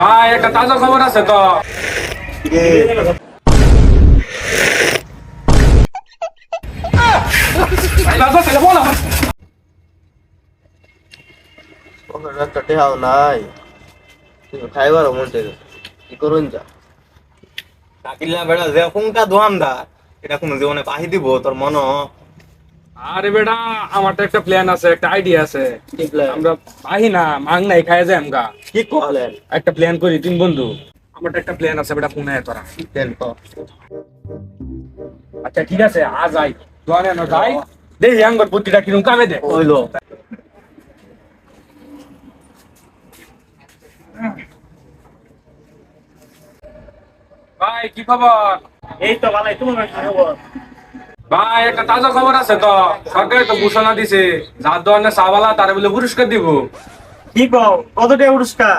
ভাই তাজা তাজা পকেটে একটা নাই খাইবার কি করুন যা ডাকিলা বেড়া যে কোনটা দোয়ানদার এটা কোন জীবনে পাহি দিব তোর মন। আরে বেটা আমার তো একটা প্ল্যান আছে একটা আইডিয়া আছে। আমরা পাহি না মাং নাই খাই যায় আমগা। কি কলেন একটা প্ল্যান করি তিন বন্ধু। আমার একটা প্ল্যান আছে বেটা ফোনে তোরা। তো আচ্ছা ঠিক আছে আজ আই দোয়ানে না যাই। দেখি আঙ্গর বুদ্ধিটা কিরম কামে দে। হইল। ভাই কি খবর? এই তো ভালাই তোমার কি খবর? ভাই একটা তাজা খবর আছে তো। সরকারে তো ঘোষণা দিছে যার দোয়ানে চাওয়ালা তারা বলে পুরস্কার দিব। কি কও? কত টাকা পুরস্কার?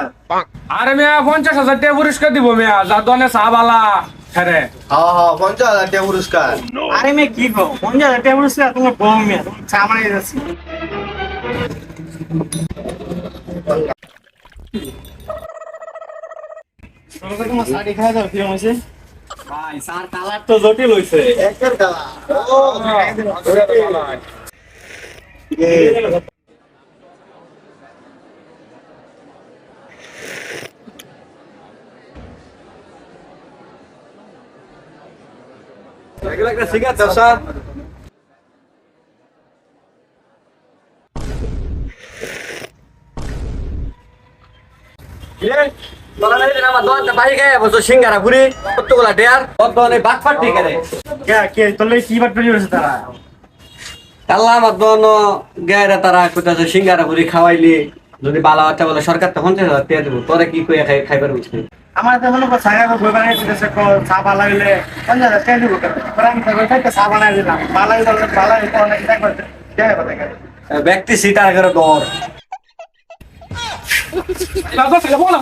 আরে মেয়া পঞ্চাশ হাজার টাকা পুরস্কার দিব মেয়া যার দোয়ানে চাওয়ালা। হ্যাঁ হ্যাঁ হ্যাঁ পঞ্চাশ হাজার টাকা পুরস্কার। আরে মে কি কও? পঞ্চাশ হাজার টাকা পুরস্কার তোমার বউ মেয়ে সামানে যাচ্ছি। তোমার শাড়ি খাই দাও কিরম হয়েছে? ভাই সার কালার তো জটিল হয়েছে একের কালা ও এগুলো একটা শিখাচ্ছ স্যার। সিঙ্গারা ঘুরি কতগুলা ডেয়ার ঠিক কে বাট করেছে তারা? আমার দোকান গায়ে তারা কোথাও সিঙ্গারা ঘুরি খাওয়াইলি যদি বালা বাচ্চা বলে সরকার তো পঞ্চাশ হাজার টাকা দেবো তোরা কি কই খাই খাইবার বুঝলি? আমার তো মনে করছে সাগা বই বানাই দিতেছে চা ভালো লাগলে পঞ্চাশ হাজার টাকা দিব আমি তো কইতে চা বানাই দিলাম। ভালো লাগে তাহলে ভালো লাগে তো অনেক টাকা করতে টাকা কথা কেন ব্যক্তি সিটার করে দর। তাজা ছেলে বলো